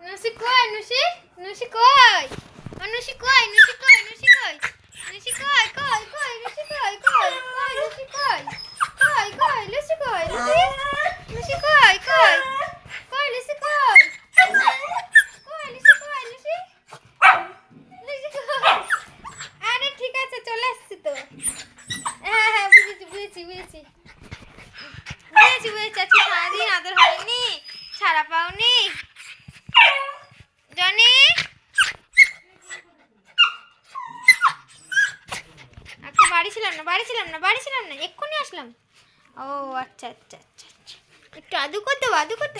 নুসি কই নুসি নুসি কই নুসি কই নুসি কই নুসি কই নুসি কই কই কই নুসি কই কই কই নুসি কই কই কই নুসি কই নুসি নুসি কই কই কই নুসি কই কই নুসি কই নুসি নুসি কই আরে, ঠিক আছে, চলে আসছি তো। হ্যাঁ হ্যাঁ বুঝেছি বুঝেছি বুঝেছি। বুঝেছি বুঝেছি ছাড়া পাওনি জনি? আচ্ছা বাড়ি ছিলাম না, বাড়ি ছিলাম না, বাড়ি ছিলাম না, এক্ষুনি আসলাম। ও আচ্ছা আচ্ছা আচ্ছা আচ্ছা। একটু আদু করতে আদু করতে।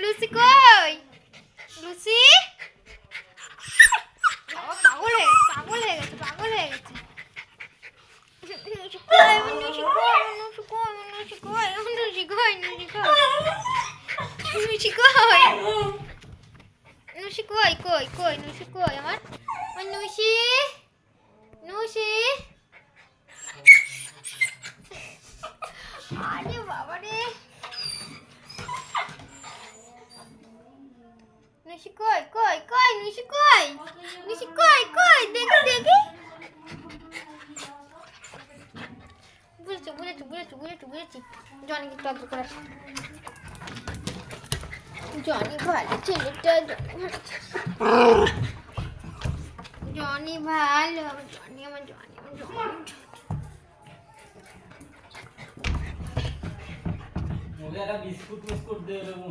লুসি কই লুসি বাবা পাগল হয়ে গেছে পাগল হয়ে গেছে পাগল হয়ে গেছে নুসি কই, আমার নুসি কই, আমার নুসি কই, আমার নুসি কই, আমার নুসি কই, নুসি কই। নুসি কই নুসি কই কই কই নুসি কই আমার আমার নুসি নুসি আরে বাবা রে নুসি কই কই কই নুসি কই নুসি কই কই দেখি দেখি বুঝেছি বুঝেছি বুঝেছি বুঝেছি বুঝেছি জনি একটু আদর করে। জনি ভালো ছেলেটা জনি ভালো জনি আমার জনি আমার জনি ওকে বিস্কুট মিস্কুট দিয়ে দেবো।